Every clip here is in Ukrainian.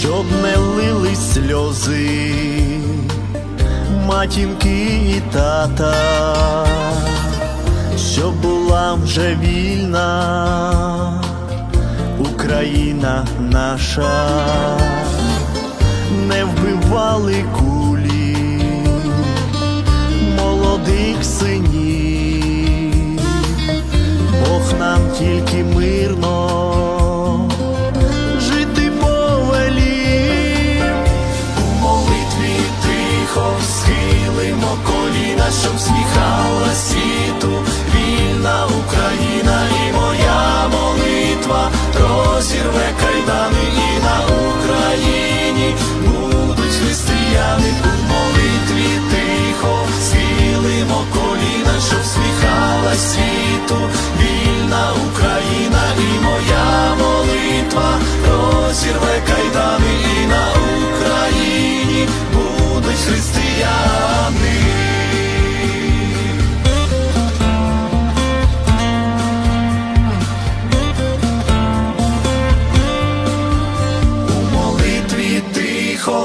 щоб не лили сльози, матінки і тата, щоб була вже вільна Україна наша, не вбивали кулі молодих щоб світу, вільна Україна і моя молитва. Розірве кайдани і на Україні будуть християни у молитві тихо схилимо коліна, щоб сміхала світу,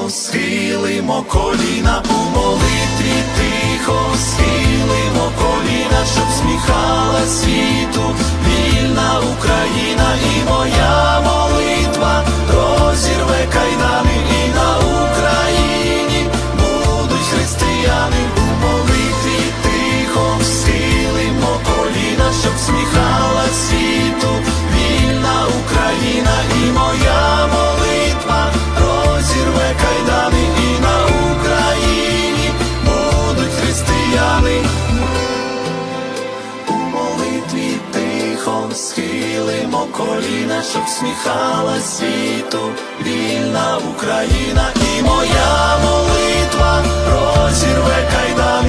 схилимо коліна, коліна, щоб сміхала світу, вільна Україна і моя молитва. Розірве кайдани